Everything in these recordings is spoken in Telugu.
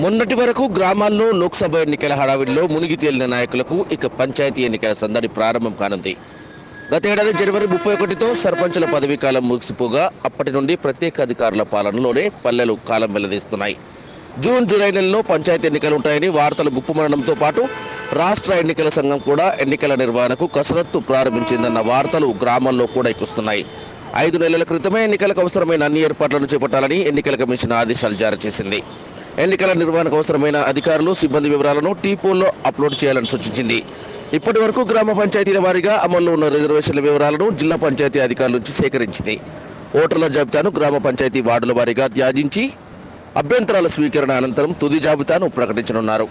మొన్నటి వరకు గ్రామాల్లో లోక్సభ ఎన్నికల హడావిడిలో మునిగి తేలిన నాయకులకు ఇక పంచాయతీ ఎన్నికల సందడి ప్రారంభం కానుంది. గతేడాది జనవరి ముప్పై ఒకటితో సర్పంచుల పదవీ కాలం ముగిసిపోగా అప్పటి నుండి ప్రత్యేక అధికారుల పాలనలోనే పల్లెలు కాలం వెల్లదీస్తున్నాయి. జూన్ జూలై నెలలో పంచాయతీ ఎన్నికలు ఉంటాయని వార్తలు గుప్పుమనడంతో పాటు రాష్ట్ర ఎన్నికల సంఘం కూడా ఎన్నికల నిర్వహణకు కసరత్తు ప్రారంభించిందన్న వార్తలు గ్రామాల్లో కూడా ఎక్కుస్తున్నాయి. ఐదు నెలల క్రితమే ఎన్నికలకు అవసరమైన అన్ని ఏర్పాట్లను చేపట్టాలని ఎన్నికల కమిషన్ ఆదేశాలు జారీ చేసింది. ఎన్నికల నిర్వహణకు అవసరమైన అధికారులు సిబ్బంది వివరాలను టీపోల్లో అప్లోడ్ చేయాలని సూచించింది. ఇప్పటి వరకు గ్రామ పంచాయతీల వారీగా అమల్లో ఉన్న రిజర్వేషన్ల వివరాలను జిల్లా పంచాయతీ అధికారుల నుంచి సేకరించింది. ఓటర్ల జాబితాను గ్రామ పంచాయతీ వార్డుల వారీగా త్యాజించి అభ్యంతరాల స్వీకరణ అనంతరం తుది జాబితాను ప్రకటించనున్నారు.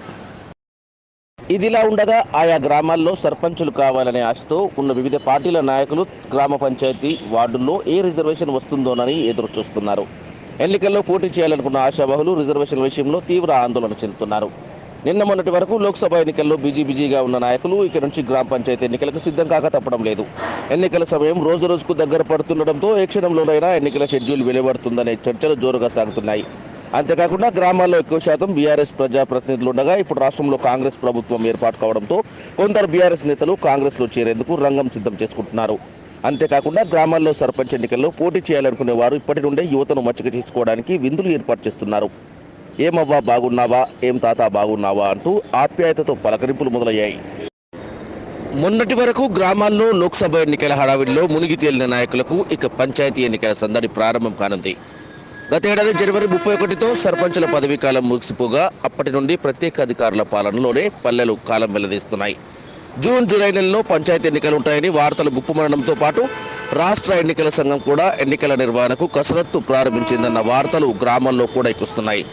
ఇదిలా ఉండగా ఆయా గ్రామాల్లో సర్పంచులు కావాలనే ఆశతో ఉన్న వివిధ పార్టీల నాయకులు గ్రామ పంచాయతీ వార్డుల్లో ఏ రిజర్వేషన్ వస్తుందోనని ఎదురు చూస్తున్నారు ఎన్నికల్లో పోటీ చేయాలనుకున్న ఆశాబహులు రిజర్వేషన్ విషయంలో తీవ్ర ఆందోళన చెందుతున్నారు. నిన్న మొన్నటి వరకు లోక్సభ ఎన్నికల్లో బిజీ బిజీగా ఉన్న నాయకులు ఇక నుంచి గ్రామ పంచాయతీ ఎన్నికలకు సిద్ధం కాక తప్పడం లేదు. ఎన్నికల సమయం రోజు రోజుకు దగ్గర పడుతుండటంతో ఏ క్షణంలోనైనా ఎన్నికల షెడ్యూల్ వెలువడుతుందనే చర్చలు జోరుగా సాగుతున్నాయి. అంతేకాకుండా గ్రామాల్లో ఎక్కువ శాతం బీఆర్ఎస్ ప్రజాప్రతినిధులు ఉండగా ఇప్పుడు రాష్ట్రంలో కాంగ్రెస్ ప్రభుత్వం ఏర్పాటు కావడంతో కొందరు బీఆర్ఎస్ నేతలు కాంగ్రెస్లో చేరేందుకు రంగం సిద్ధం చేసుకుంటున్నారు. అంతేకాకుండా గ్రామాల్లో సర్పంచ్ ఎన్నికల్లో పోటీ చేయాలనుకునే వారు ఇప్పటి నుండే యువతను మచ్చిక చేసుకోవడానికి విందులు ఏర్పాటు చేస్తున్నారు. ఏమవ్వా బాగున్నావా? ఏం తాత బాగున్నావా? అంటూ ఆప్యాయతతో పలకరింపులు మొదలయ్యాయి. మొన్నటి వరకు గ్రామాల్లో లోక్సభ ఎన్నికల హడావిడిలో మునిగి తేలిన నాయకులకు ఇక పంచాయతీ ఎన్నికల సందడి ప్రారంభం కానుంది. గతేడాది జనవరి ముప్పై ఒకటితో సర్పంచుల పదవీ కాలం ముగిసిపోగా అప్పటి నుండి ప్రత్యేక అధికారుల పాలనలోనే పల్లెలు కాలం వెల్లదీస్తున్నాయి. జూన్ జూలై నెలలో పంచాయతీ ఎన్నికలు ఉంటాయని వార్తలు గుప్పుమనడంతో పాటు రాష్ట్ర ఎన్నికల సంఘం కూడా ఎన్నికల నిర్వహణకు కసరత్తు ప్రారంభించిందన్న వార్తలు గ్రామాల్లో కూడా ఎక్కుస్తున్నాయి.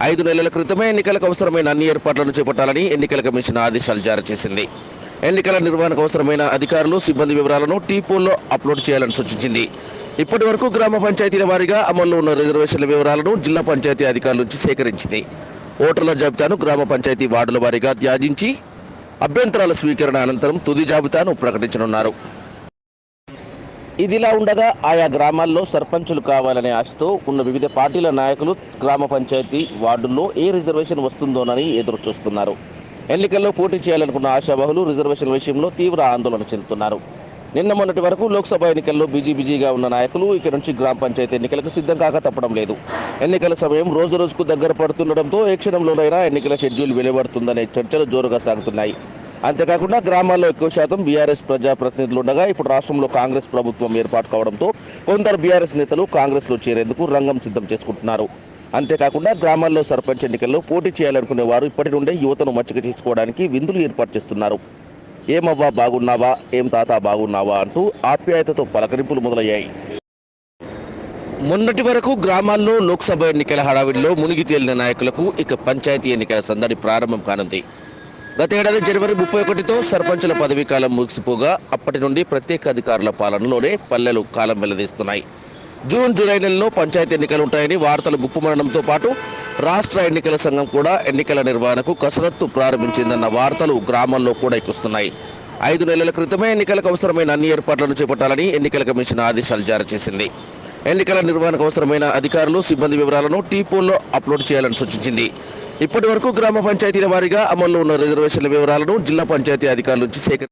ఐదు నెలల క్రితమే ఎన్నికలకు అవసరమైన అన్ని ఏర్పాట్లను చేపట్టాలని ఎన్నికల కమిషన్ ఆదేశాలు జారీ చేసింది. ఎన్నికల నిర్వహణకు అవసరమైన అధికారులు సిబ్బంది వివరాలను టీపోల్లో అప్లోడ్ చేయాలని సూచించింది. ఇప్పటి వరకు గ్రామ పంచాయతీల వారీగా అమల్లో ఉన్న రిజర్వేషన్ల వివరాలను జిల్లా పంచాయతీ అధికారుల నుంచి సేకరించింది. ఓటర్ల జాబితాను గ్రామ పంచాయతీ వార్డుల వారీగా త్యాజించి అభ్యంతరాల స్వీకరణ అనంతరం తుది జాబితాను ప్రకటించనున్నారు. ఇదిలా ఉండగా ఆయా గ్రామాల్లో సర్పంచులు కావాలనే ఆశతో ఉన్న వివిధ పార్టీల నాయకులు గ్రామ పంచాయతీ వార్డుల్లో ఏ రిజర్వేషన్ వస్తుందోనని ఎదురు చూస్తున్నారు ఎన్నికల్లో పోటీ చేయాలనుకున్న ఆశాబహులు రిజర్వేషన్ విషయంలో తీవ్ర ఆందోళన చెందుతున్నారు. నిన్న మొన్నటి వరకు లోక్సభ ఎన్నికల్లో బిజీ బిజీగా ఉన్న నాయకులు ఇక నుంచి గ్రామ పంచాయతీ ఎన్నికలకు సిద్ధం కాక తప్పడం లేదు. ఎన్నికల సమయం రోజు రోజుకు దగ్గర పడుతుండటంతో ఏ క్షణంలోనైనా ఎన్నికల షెడ్యూల్ వెలువడుతుందనే చర్చలు జోరుగా సాగుతున్నాయి. అంతేకాకుండా గ్రామాల్లో ఎక్కువ శాతం బీఆర్ఎస్ ప్రజాప్రతినిధులు ఉండగా ఇప్పుడు రాష్ట్రంలో కాంగ్రెస్ ప్రభుత్వం ఏర్పాటు కావడంతో కొందరు బీఆర్ఎస్ నేతలు కాంగ్రెస్లో చేరేందుకు రంగం సిద్ధం చేసుకుంటున్నారు. అంతేకాకుండా గ్రామాల్లో సర్పంచ్ ఎన్నికల్లో పోటీ చేయాలనుకునే వారు ఇప్పటి నుండే యువతను మచ్చిక చేసుకోవడానికి విందులు ఏర్పాటు చేస్తున్నారు. ఏమవ్వా బాగున్నావా? ఏం తాత బాగున్నావా అంటూ ఆప్యాయతతో పలకరింపులు మొదలయ్యాయి. మొన్నటి వరకు గ్రామాల్లో లోక్సభ ఎన్నికల హడావిడిలో మునిగి తేలిన నాయకులకు ఇక పంచాయతీ ఎన్నికల సందడి ప్రారంభం కానుంది. గతేడాది జనవరి ముప్పై ఒకటితో సర్పంచుల పదవీ కాలం ముగిసిపోగా అప్పటి నుండి ప్రత్యేక అధికారుల పాలనలోనే పల్లెలు కాలం వెల్లదీస్తున్నాయి. జూన్ జూలై నెలలో పంచాయతీ ఎన్నికలు ఉంటాయని వార్తలు గుప్పుమనడంతో పాటు రాష్ట్ర ఎన్నికల సంఘం కూడా ఎన్నికల నిర్వహణకు కసరత్తు ప్రారంభించిందన్న వార్తలు గ్రామాల్లో కూడా ఎక్కుస్తున్నాయి. ఐదు నెలల క్రితమే ఎన్నికలకు అవసరమైన అన్ని ఏర్పాట్లను చేపట్టాలని ఎన్నికల కమిషన్ ఆదేశాలు జారీ చేసింది. ఎన్నికల నిర్వహణకు అవసరమైన అధికారులు సిబ్బంది వివరాలను టీపోల్లో అప్లోడ్ చేయాలని సూచించింది. ఇప్పటి వరకు గ్రామ పంచాయతీల వారీగా అమల్లో ఉన్న రిజర్వేషన్ల వివరాలను జిల్లా పంచాయతీ అధికారుల నుంచి సేకరి